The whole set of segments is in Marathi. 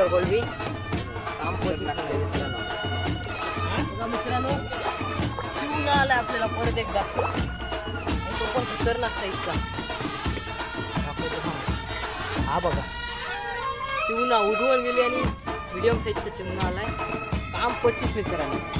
टायगर कोलबी काम मित्रांनो. शिवून आलाय आपल्याला परत एकदा. तो पण साईजचा दाखवतो थांब. हा बघा. चिवणा उडवून गेली आणि मिडियम साईजचा चिवणा आलाय. काम पच्चीस मित्रांनो.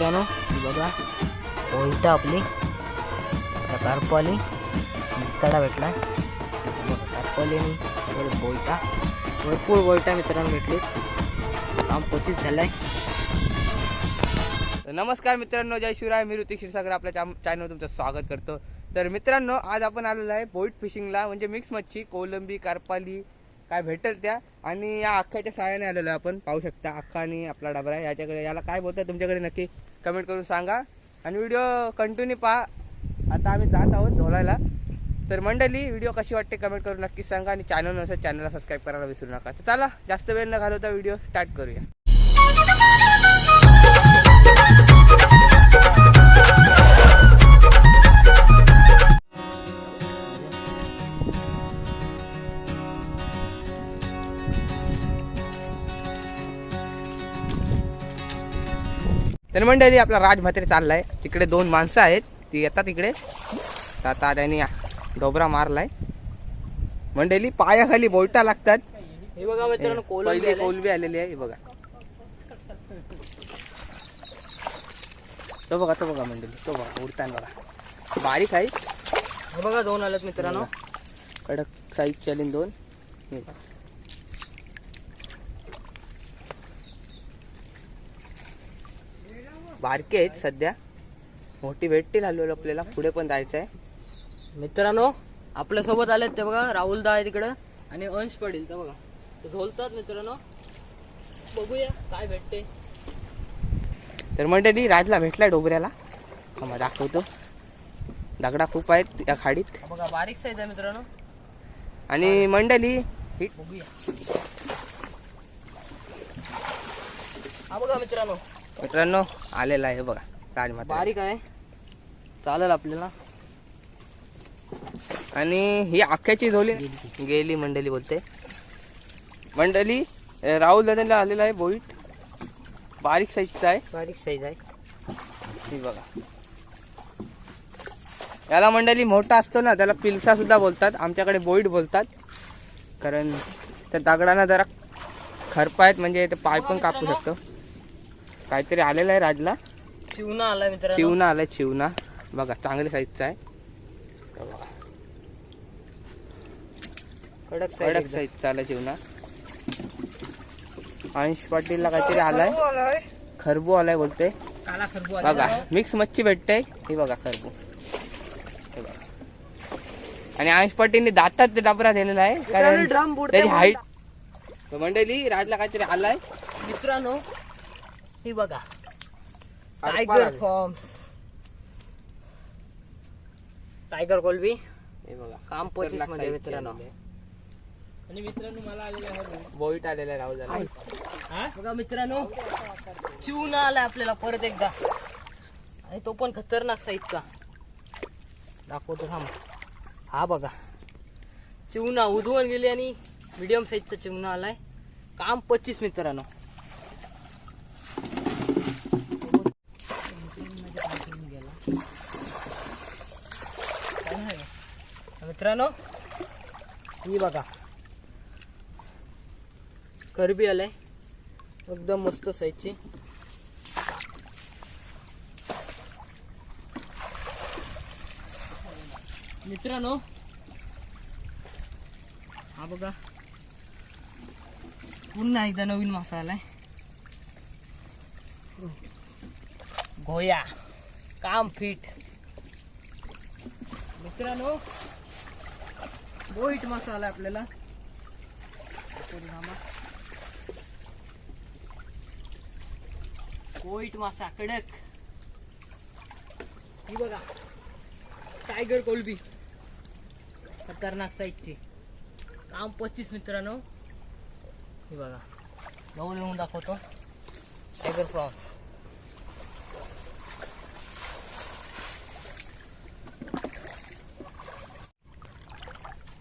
मित्रांनो बघा बोलटा आपली कारपाली तडा भेटला. कार्पवाली आणि बोलटा भरपूर बोलटा मित्रांनो भेटली. काम पच्चीस झालाय. तर नमस्कार मित्रांनो जय शिवराय मी ऋतिक क्षीरसागर आपल्या चॅनलवर तुमचं स्वागत करतो. तर मित्रांनो आज आपण आलेलो आहे बोईट फिशिंगला म्हणजे मिक्स मच्छी कोलंबी कारपाली काय भेटेल त्या? आणि या अख्ख्याच्या सहाय्याने आलेलो आहे आपण पाहू शकता अख्खा आणि आपला डबरा आहे. याच्याकडे याला काय बोलतात तुमच्याकडे नक्की कमेंट करून सांगा. आणि व्हिडिओ कंटिन्यू पहा. आता आम्ही जात आहोत धोलायला. तर मंडळी व्हिडिओ कशी वाटते कमेंट करून नक्की सांगा. आणि चॅनल नसेल चॅनलला सबस्क्राईब करायला विसरू नका. तर चला जास्त वेळ न घालवता व्हिडिओ स्टार्ट करूया. तर मंडळी आपला राज म्हात्रे चाललाय. तिकडे दोन माणसं आहेत. ती येतात तिकडे तर आता त्यांनी डोबरा मारलाय. मंडळी पायाखाली बोलटा लागतात. हे बघा मित्रांनो कोलंबी. कोलबी आलेली आहे हे बघा. तो बघा तो बघा मंडळी तो बघा उडताना बघा. बारीक आहे. हे बघा दोन आलेत मित्रांनो. कडक साईज चॅलेंज दोन. हे बघा. बारके आहेत सध्या. मोठी भेटतील हलवलं आपल्याला. पुढे पण जायचं आहे मित्रांनो आपल्यासोबत आलेत ते बघा राहुल दा आहे तिकडं आणि अंश पडेल. तर बघा झोलतात मित्रांनो. बघूया काय भेटते. तर मंडळी राजला भेटलाय डोबऱ्याला थांबा दाखवतो. दगडा खूप आहेत या खाडीत. बघा बारीक साईज आहे मित्रांनो. आणि मंडळी बघूया. हा बघा मित्रांनो. मित्रांनो आलेला आहे बघा राजमाता बारीक आहे. चालेल आपल्याला. आणि ही अख्ख्याची झोली गेली मंडळी बोलते. मंडळी राहुल दादांना आलेला आहे बोईट. बारीक साईजचा आहे. बारीक साईज आहे. बघा. याला मंडळी मोठा असतो ना त्याला पिलसा सुद्धा बोलतात. आमच्याकडे बोईट बोलतात. कारण त्या दगडांना जरा खरपा आहेत म्हणजे ते पाय पण कापू शकतो. काहीतरी आलेलं आहे राजला. चिवणा आलाय मित्रांनो. चिवणा आलाय चिवणा बघा चांगल्या साईजचा आहे. कडक कडक साईज साईजचा आला अंश पाटीलला काहीतरी आलाय. खरबू आलाय. बोलते बघा मिक्स मच्छी भेटते ही बघा खरबू. हे बघा. आणि अंश पाटीलने दातात डबरा दिलेला आहे कारण त्याची हाईट मंडळी राजला काहीतरी आलाय. मित्रांनो ही बघा. टायगर पाला. फॉर्म्स टायगर कोलबी हे बघा. काम पच्चीसमध्ये मित्रांनो. आणि मित्रांनो. मला आलेला आहे. बोईट आलेला आहे राहुल हा? बघा मित्रांनो चिवणा आलाय आपल्याला परत एकदा. आणि तो पण खतरनाक साईजचा दाखवतो थांब. हा बघा. चिवणा उधवून गेली आणि मीडियम साईजचा चिवणा आलाय. काम पच्चीस मित्रांनो. मित्रांनो ही बघा. करबी आलाय. एकदम मस्त साईजची. मित्रांनो हा बघा. पुन्हा एकदा नवीन मासा आलाय. घोया काम फिट मित्रांनो बोईट मासा आलाय आपल्याला. दाखवतो कोईट मासा कडक. ही बघा. टायगर कोलबी. खतरनाक साईजची काम पस्तीस मित्रांनो. हे बघा. जवळ येऊन दाखवतो. टायगर प्रॉन्स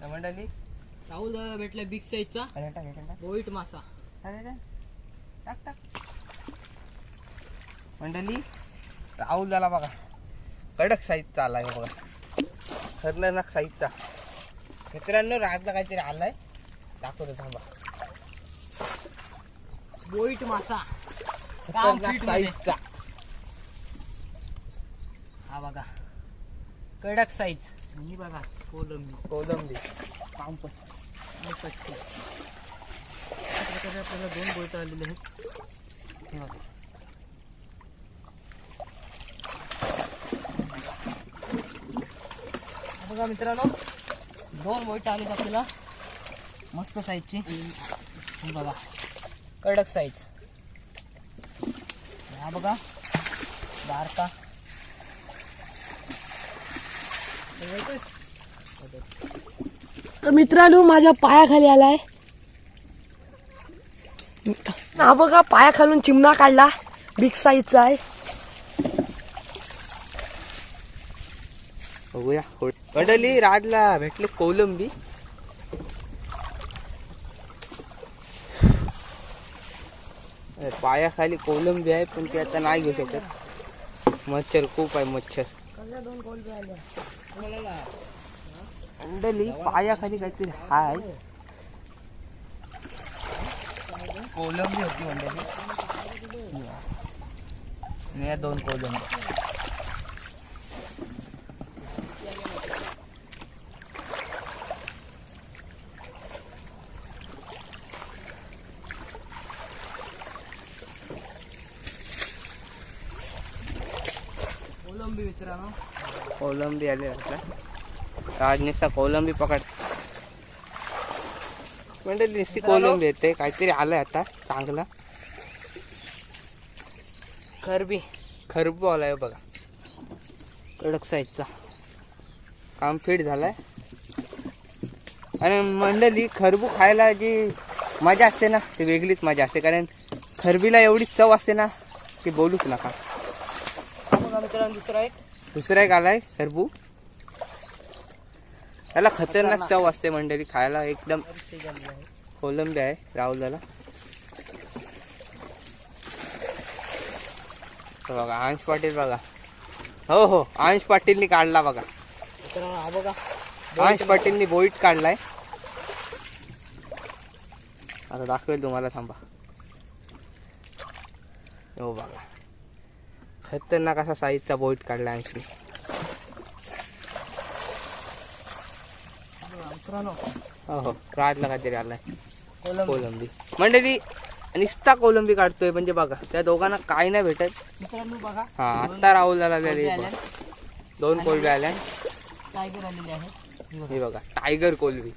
मंडळी राहुल भेटला बिग साईजचा अरे टाक, याच्यात टाक. बोईट मासा. अरे. टाक, टाक. मंडळी राहुल झाला बघा. कडक साईजचा आलाय बघा. खतरनाक साईजचा मित्रांनो राजला काहीतरी आलाय. दाखवतो थांबा. बोईट मासा. खतरनाक. साईजचा हा बघा. कडक साईज ही बघा. कोलंबी. कोलंबी. पामपट पट्टी अशा प्रकारे आपल्याला दोन बोट आलेले आहेत. हे बघा. बघा मित्रांनो दोन बोट आलेत आपल्याला. मस्त साईजची बघा. कडक साईज हा बघा. बारका? तर मित्रांनो माझ्या पायाखाली आलाय. हा बघा पायाखालून चिमणा काढला. बिग साईजचा आहे. बघूया. कडली राजला भेटले कोलंबी. पायाखाली कोलंबी आहे पण ते आता नाही घेऊ शकत. मच्छर खूप आहे मच्छर. अंडली पायाखाली काहीतरी हाय. कोलंबी होती अंडली. या दोन कोलंबी कोलंबी मित्रांनो कोलंबी आले आता. आज नुसता कोलंबी पकड. म्हणजे नुसती कोलंबी येते काहीतरी आलंय आता चांगला. खरबी. खरबू आलाय बघा. कडक साईजचा. काम फिट झालाय. आणि मंडळी खरबू खायला जी मजा असते ना ती वेगळीच मजा असते. कारण खरबीला एवढी चव असते ना की बोलूच नका. दुसरा एक. दुसरा एक आलाय खरबू. त्याला खतरनाक चव असते मंडळी खायला एकदम कोलंबी आहे राहुलला बघा अंश पाटील बघा. हो हो अंश पाटीलनी काढला बघा. बघा अंश पाटीलनी बोईट काढलाय. आता दाखवेल तुम्हाला थांबा. हो बघा. खतरनाक असा साईजचा बोईट काढलाय अंशनी. हा हो. राजला काहीतरी आलाय. कोलंबी. म्हणजे निस्ता कोलंबी काढतोय म्हणजे बघा त्या दोघांना काय नाही भेटत. बघा. हा आत्ता राहुल झाला दोन कोलबी आल्या. टायगर आलेले आहे. हे बघा. टायगर कोलबी.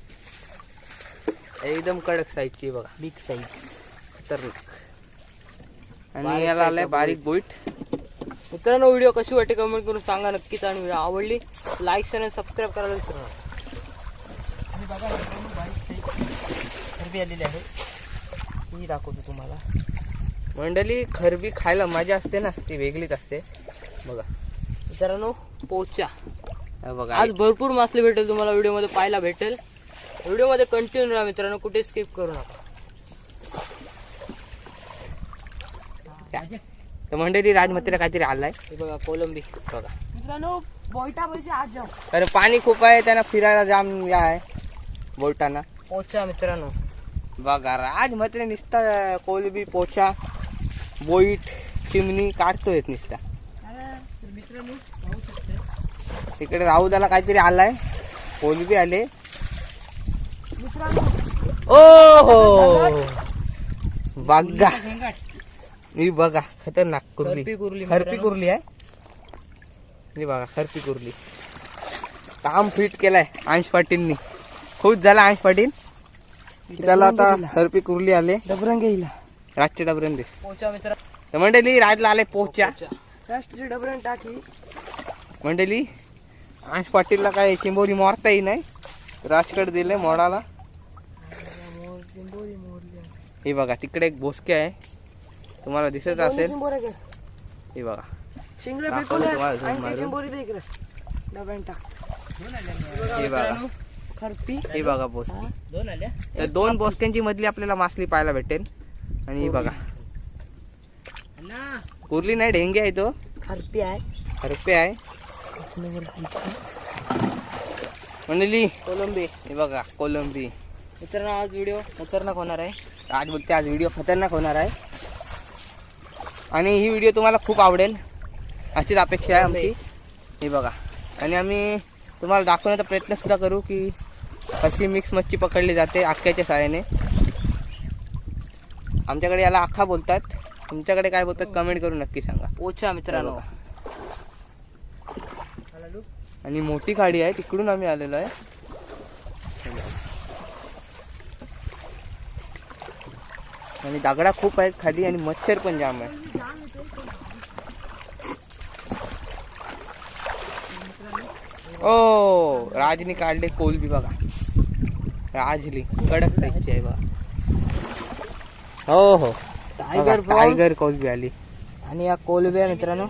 एकदम कडक साईजची बघा. बिग साईज खतरनाक. आणि याला आलाय बारीक बोईट मित्रांनो व्हिडिओ कशी वाटते कमेंट करून सांगा नक्कीच आणि व्हिडिओ आवडली लाईक शेअर आणि सबस्क्राईब करायला विसरू नका. बघा खरबी आलेली आहे. ही दाखवतो तुम्हाला. मंडळी खरबी खायला मजा असते ना ती वेगळीच असते. बघा. मित्रांनो पोचा. हे बघा. आज भरपूर मासले भेटेल तुम्हाला व्हिडिओमध्ये पाहायला भेटेल. व्हिडिओमध्ये कंटिन्यू राहा मित्रांनो कुठे स्किप करू नका. तर मंडळी राजमतीला काहीतरी आलाय. बघा कोलंबी. बघा. मित्रांनो बोईटा पाहिजे आज जाऊ. कारण पाणी खूप आहे त्यांना फिरायला जाम या आहे. बोलताना? पोचा मित्रांनो. बघा राज मात्र निसता कोलबी पोचा बोईट चिमणी काढतोय निसता. तिकडे राहुदाला काहीतरी आलाय. कोलबी आले. ओ हो बघा. मी बघा खतरनाक कुर्ली. खरपी कुर्ली खरपी. कुर्ली आहे. मी बघा खरपी कुर्ली. काम फिट केलाय अंश पाटीलनी. खुश झाला अंश पाटील. त्याला आता खरपी कुर्ली आले. डबरंग येईल रातच्या डबऱ्यान दिस पोचा मित्र. मंडळी राजला आले पोच्या राष्ट्रीय डबरंग टाकी. मंडळी अंश पाटीलला काय चिंबोरी मोरताही नाही. राजकड दिले मोडाला. हे बघा तिकडे एक बोसके आहे. तुम्हाला दिसत असेल. हे बघा. शिंगडे दे डब्यान टाक. हे बघा. खरपी हे बघा बोसके दोन आल्या? तर दोन बोसक्यांची मधली आपल्याला मासली पाहायला भेटेल. आणि हे बघा. ना कुर्ली नाही ढेंगे आहे तो. खरपी आहे. हरपे आहे. म्हणली कोलंबी. हे बघा कोलंबी. मित्रांनो आज व्हिडिओ खतरनाक होणार आहे. आज बोलते आज व्हिडिओ खतरनाक होणार आहे. आणि ही व्हिडिओ तुम्हाला खूप आवडेल. अशीच अपेक्षा आहे आमची. हे बघा. आणि आम्ही तुम्हाला दाखवण्याचा प्रयत्न सुद्धा करू की कशी मिक्स मच्छी पकडली जाते अख्ख्याच्या सहाय्याने आमच्याकडे याला अख्खा बोलतात. तुमच्याकडे काय बोलतात कमेंट करून नक्की सांगा. पोचा मित्रांनो. आणि मोठी गाडी आहे तिकडून आम्ही आलेलो आहे. आणि दागडा खूप आहेत खाली आणि मच्छर पण जाम आहे ओ राजनी काढले कोलबी बघा. राजली कडक टाईपची आहे बघा हो हो. टायगर टायगर कोलबी आली. आणि या कोलंब्या मित्रांनो.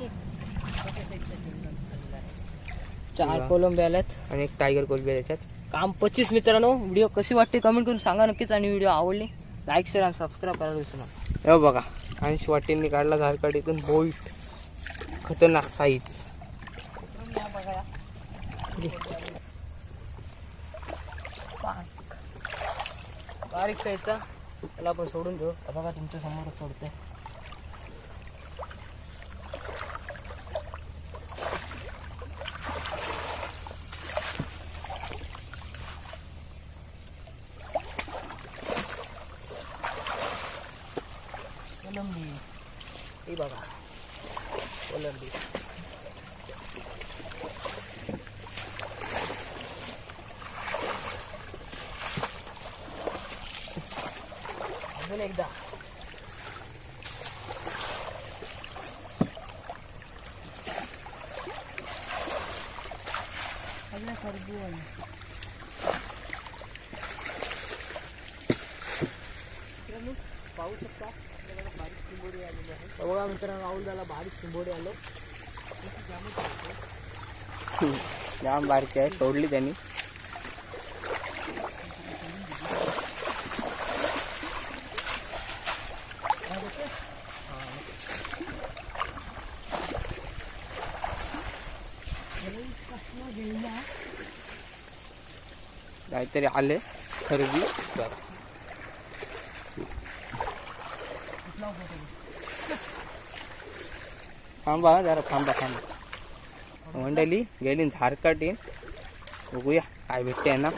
चार कोलंब्या आल्यात. आणि एक टायगर कोलबी त्याच्यात. काम पच्चीस मित्रांनो. व्हिडिओ कशी वाटते कमेंट करून सांगा नक्कीच आणि व्हिडिओ आवडली लाईक शेअर आणि सबस्क्राईब करायला विसरू नका. हे बघा. ऐंशी वाटींनी काढला झारकाडीतून बोल्ट खतरनाक साईज बारीक साईजचा त्याला आपण सोडून देऊ. बघा तुमच्या समोरच सोडते कोलंबी हे बघा कोलंबी अजून एकदा पाहू शकता बारीक चिंबोरी आलेली आहे बघा मित्रांनो राहुल झाला बारीक शिंबोडे आलो. जाम बारकी आहे सोडली त्यांनी. काहीतरी आले खरेदी बघा थांबा जरा थांबा थांबा. मंडळी गेली झारकाट. येईन बघूया काय भेटते ना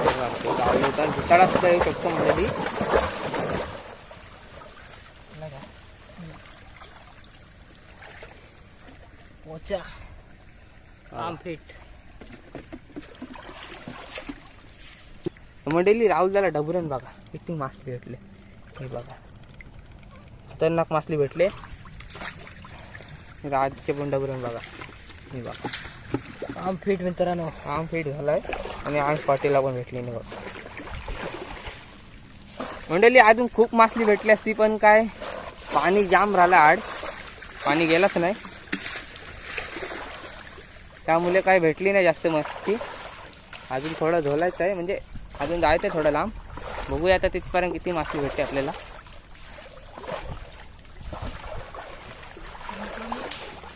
बघा, भुताळा सुद्धा येऊ शकतो मंडळी पोचा. आम फिट. मंडळी राहुल झाला डबरन बघा किती मासली भेटले. हे बघा. खतरनाक मासली भेटले. राजचे पण डबुरण बघा. हे बघा. आम फिट मित्रांनो आम फिट झालाय. आणि आम पाटीला पण भेटली नाही बघा. मंडळी अजून खूप मासली भेटली असती पण काय? पाणी जाम राहिलं आड पाणी गेलंच नाही. त्यामुळे काय भेटली नाही जास्त मस्ती. अजून थोडं झोलायचं आहे म्हणजे अजून जायचं आहे थोडं लांब. बघूया आता तिथपर्यंत किती मासली भेटते आपल्याला.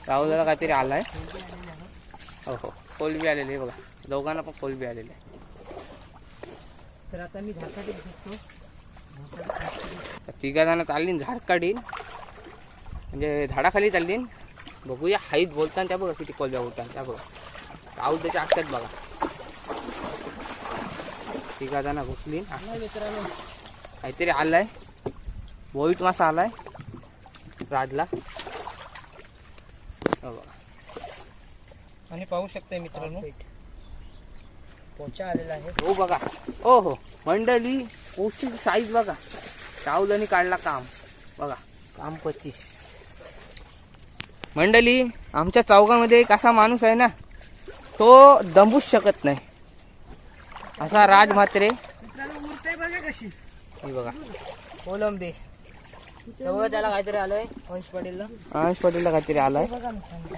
राहुलला काहीतरी आलाय. हो हो. कोलबी आलेली आहे बघा. दोघांना पण कोलबी आलेली आहे. तर आता मी घेतो. तिघा जण चालली झाडकाडी म्हणजे झाडाखाली चालली बघूया हाईत बोलताना त्या बघा किती कोलब्या बोलताना त्या बघा. राहुल त्याच्या आत्यात बघा. तिघा जण घुसली. काहीतरी आलाय. बोईट मासा आलाय. राजला. हो बघा. आणि पाहू शकता मित्रांनो. पोचा आलेला आहे. हो बघा. हो हो. मंडळी पोची साईज बघा. राहुलनी काढला काम. बघा. काम पच्चीस. मंडळी आमच्या चौकामध्ये एक असा माणूस आहे ना तो दंबूच शकत नाही. असा राज म्हात्रे. बघा कशी. हे बघा. कोलंबी. तेव्हा त्याला काहीतरी आलंय वंश पाटीलला. अंश पटेलला काहीतरी आलाय. बघा मित्रांनो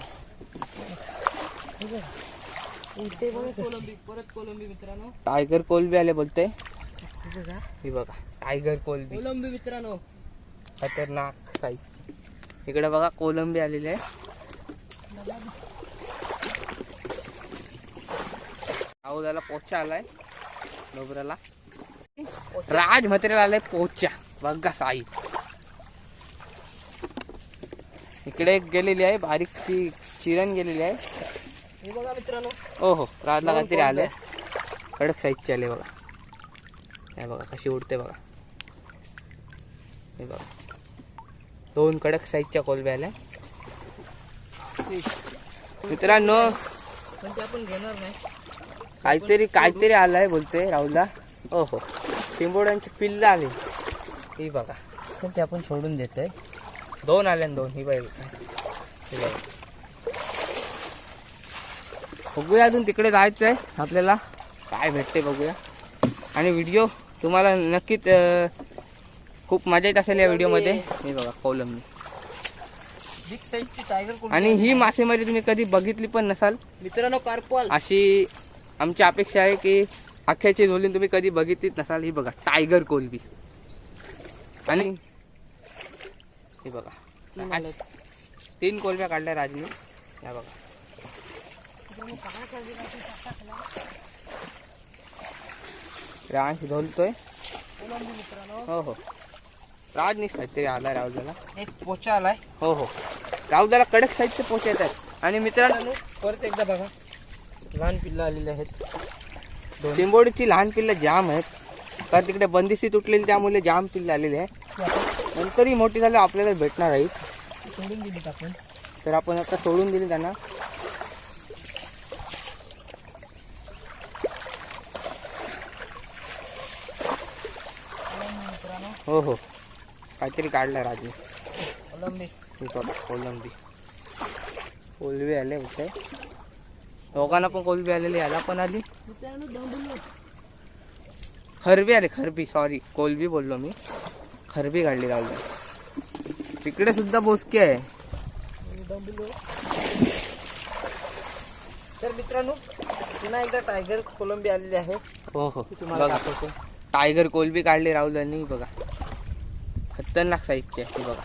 उरते बघा. कशी. कोलंबी परत कोलंबी मित्रांनो. टायगर कोलबी आले बोलते हे बघा. हे बघा टायगर कोलबी. कोलंबी मित्रांनो. खतरनाक साईज इकडे बघा कोलंबी आलेली आहे. राहुदाला पोचा आलाय. डोबराला राज म्हात्रेला आलाय पोचा बघा साई. इकडे एक गेलेली आहे बारीक ती चिरण गेलेली आहे. हे बघा मित्रांनो. ओ हो. राजला काहीतरी आले कडक साईजचे आले बघा. हे बघा कशी उडते बघा. हे बघा. दोन कडक साईजच्या कोलब्या आल्या. मित्रांनो. ते आपण घेणार नाही. काहीतरी काहीतरी आलंय बोलते राहुलला. ओ हो शिंबोड्यांची पिल्ल आली. ही बघा. पण ते आपण सोडून देतोय. दोन आल्या न दोन ही बाई. बघा बघूया अजून तिकडे जायचं आहे आपल्याला. काय भेटते बघूया. आणि व्हिडिओ तुम्हाला नक्कीच खूप मजा येत असेल या व्हिडिओमध्ये हे बघा टायगर आणि ही मासेमारी तुम्ही कधी बघितली पण नसाल? मित्रांनो कार्पल अशी आमची अपेक्षा आहे की अख्ख्याची झोलीन तुम्ही कधी बघितलीच नसाल. ही बघा टायगर कोलबी. आणि हे बघा. तीन कोलब्या काढल्या राजनी. या बघा. राज झोलतोय हो हो. राजनीच काहीतरी आलाय राहुलला एक पोचा आलाय. हो हो. राहुलला कडक साईजचे पोचे येत आहेत आणि मित्रांनो परत एकदा बघा. लहान पिल्लं आलेली आहेत. चिंबोडीची लहान पिल्लं जाम आहेत. तर तिकडे बंदिशी तुटलेली त्यामुळे जाम पिल्लं आलेली आहे नंतरही मोठी झाली आपल्याला भेटणार आहेत सोडून दिलीत आपण. तर आपण आता सोडून दिली त्यांना. हो हो. काहीतरी काढलं राजू. कोलंबी. कोलंबी. कोलबी आले होते. दोघांना पण कोलबी आलेली याला पण आली खरबी आले खरबी. सॉरी कोलबी बोललो मी. खरबी काढली राहुल. तिकडे सुद्धा बोसके आहे. तर मित्रांनो पुन्हा एकदा टायगर कोलंबी आलेली आहे. हो हो. तुम्हाला टायगर कोलबी काढली राहुल यांनी बघा. खतरनाक साईजची आहे बघा.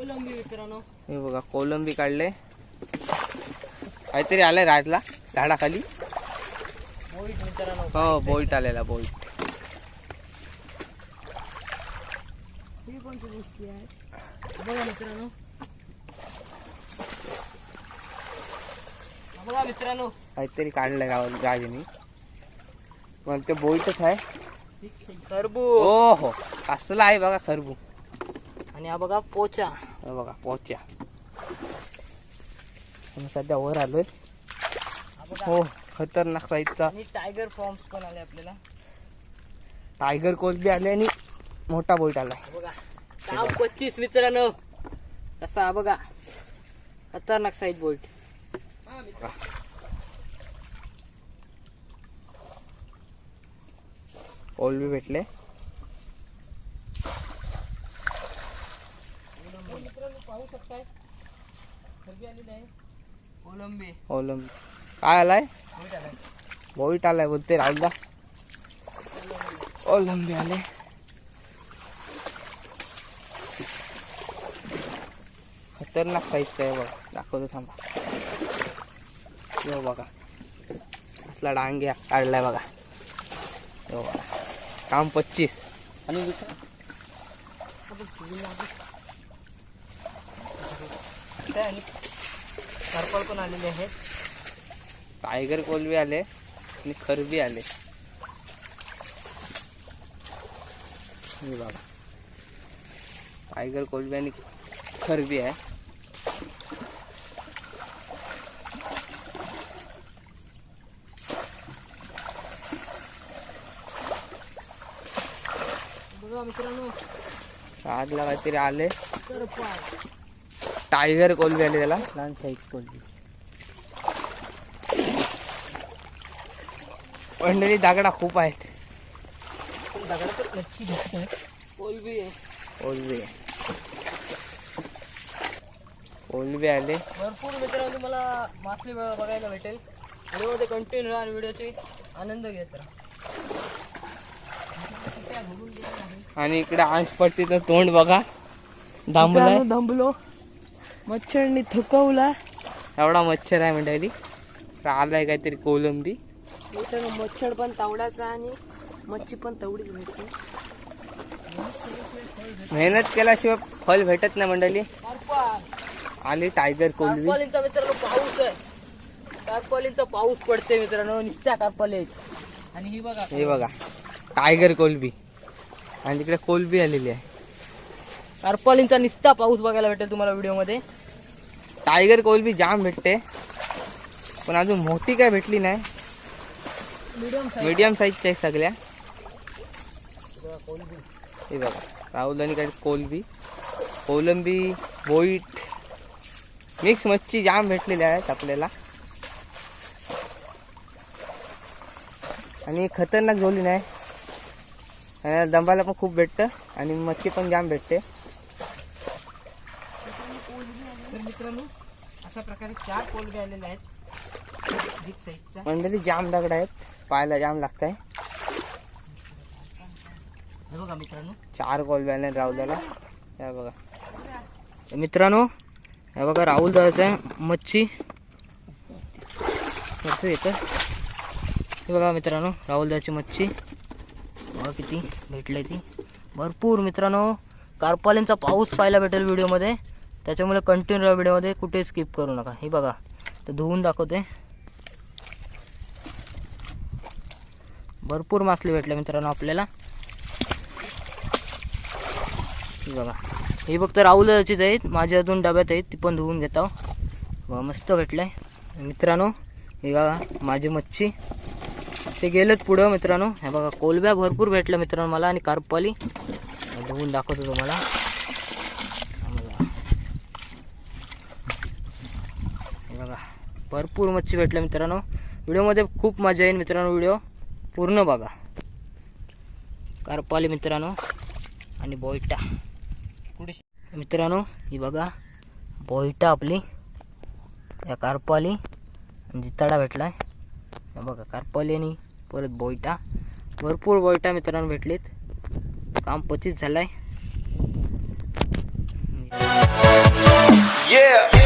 हे कोलंबी मित्रांनो हे बघा कोलंबी काढले. काहीतरी आलंय राजला झाडाखाली. हो बोईट आलेला बोईट. ही कोणती गोष्टी आहे? बघा मित्रांनो. बघा मित्रांनो. काहीतरी काढलंय राहुल राजनी पण ते बोईटच आहे. टरबू हो हो कसला आहे बघा खरबू आणि हा बघा पोचा. हे बघा पोच्या सध्या वर आलोय. हा खतरनाक साईजचा टायगर फॉर्म्स पण आले आपल्याला. टायगर कोलबी आले आणि मोठा बोईट आलाय बघा पच्चीस मित्रांनो. कसा हा बघा. खतरनाक साईज बोल्ट कोलबी भेटले पाहू शकताय खरबी आलेली आहे कोलंबी कोलंबी काय आलाय? बोईट आलाय बोलते राहुलदा कोलंबी आले. खतरनाक साईजचा आहे बघा. दाखवतो थांबा. यो बघा. असला डांग्या काढलाय बघा. यो बघा. काम पच्चीस. आणि दुसरं? कार्पल पण आलेले आहेत टायगर कोलबी आले आणि खरबी आले. हे बघा. टायगर कोलबी आणि खरबी आहे. मित्रांनो. आजला काहीतरी आले. टायगर कोलबी आली त्याला. लहान साईज कोलबी मंडळी दागडा खूप आहेत. कोलबी आहे. कोलबी कोलबी आले. भरपूर मित्रांनो तुम्हाला मासे बघायला भेटेल. व्हिडिओमध्ये कंटिन्यू राहा आणि व्हिडिओची आनंद घेत राहा. आणि इकडे आंशपट्टीचं तोंड बघा. मित्रांनो, दमलो मच्छरनी थकवला. एवढा मच्छर आहे मंडळी. तर आलाय काहीतरी कोलंबी. मित्रांनो मच्छर पण तावडाचा आणि मच्छी पण तेवढीच भेटते. मेहनत केल्याशिवाय फल भेटत नाही मंडळी. आली टायगर कोलबी. मित्रांनो पाऊस आहे. कार्पालींचा पाऊस पडते मित्रांनो. निस्त्या कार्पाली आहेत आणि ही बघा. हे बघा. टायगर कोलबी. आणि तिकडे कोलबी आलेली आहे. कार्पालींचा निस्ता पाऊस बघायला भेटेल तुम्हाला व्हिडिओमध्ये. टायगर कोलबी जाम भेटते. पण अजून मोठी काय भेटली नाही. मीडियम साईजच्या आहेत सगळ्या. हे बघा राहुल आणि काय कोलबी कोलंबी बोईट. मिक्स मच्छी जाम भेटलेल्या आहेत आपल्याला. आणि खतरनाक झोली नाही. दंबाला पण खूप भेटतं. आणि मच्छी पण जाम भेटते तर मित्रांनो अशा प्रकारे चार कोलबी आलेले आहेत. बिग मंडळी जाम दगड आहेत. पाहायला जाम लागत आहे बघा मित्रांनो. चार कोलबी आले राहुल्याला हे बघा. तर मित्रांनो हे बघा राहुल आहे मच्छी. कसं येतं हे बघा मित्रांनो राहुल दादाची मच्छी. बघा किती भेटले ती. भरपूर मित्रांनो कार्पालींचा पाऊस पाहायला भेटेल व्हिडिओमध्ये. त्याच्यामुळे कंटिन्यू राहा व्हिडिओमध्ये कुठे स्किप करू नका. हे बघा. तर धुवून दाखवते. भरपूर मासले भेटले मित्रांनो आपल्याला. हे बघा. हे फक्त राहुलचीच आहेत. माझ्या अजून डब्यात आहेत. ती पण धुवून घेता बघा मस्त भेटलंय. मित्रांनो हे बघा माझी मच्छी. ते गेलेत पुढं मित्रांनो. हे बघा कोलब्या भरपूर भेटल्या मित्रांनो मला आणि कारपाली. धुवून दाखवतो तुम्हाला. भरपूर मच्छी भेटल्या मित्रांनो. व्हिडिओमध्ये खूप मजा येईल मित्रांनो व्हिडिओ. पूर्ण बघा. कारपाली मित्रांनो आणि बोईटा. मित्रांनो ही बघा. बोईटा आपली. या कारपाली. जितडा भेटलाय. बघा कारपाली आणि परत बोईटा. भरपूर बोईटा मित्रांनो भेटलीत. काम पचित झालं आहे yeah.